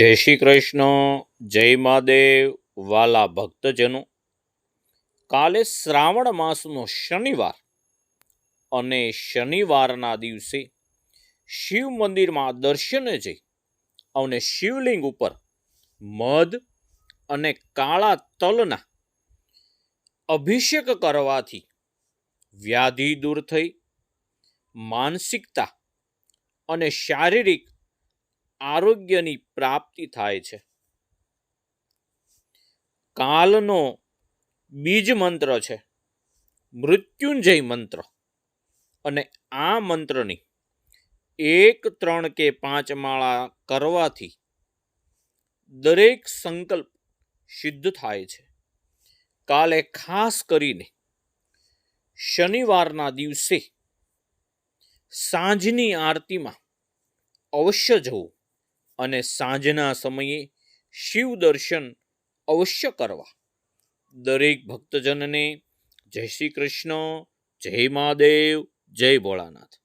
જય શ્રી કૃષ્ણ, જય મહાદેવ, વાલા ભક્તજનો. કાલે શ્રાવણ માસનો શનિવાર અને શનિવારના દિવસે શિવ મંદિરમાં દર્શને જઈ અને શિવલિંગ ઉપર મધ અને કાળા તલના અભિષેક કરવાથી વ્યાધિ દૂર થઈ, માનસિકતા અને શારીરિક આરોગ્યની પ્રાપ્તિ થાય છે. કાલનો બીજ મંત્ર છે, મૃત્યુંજય મંત્ર. અને આ મંત્રની એક, ત્રણ કે પાંચ માળા કરવાથી દરેક સંકલ્પ સિદ્ધ થાય છે. કાલે ખાસ કરીને શનિવારના દિવસે સાંજની આરતીમાં અવશ્ય જવું. અને સાંજના સમયે શિવ દર્શન અવશ્ય કરવા. દરેક ભક્તજનને જય શ્રી કૃષ્ણ, જય મહાદેવ, જય ભોળાનાથ.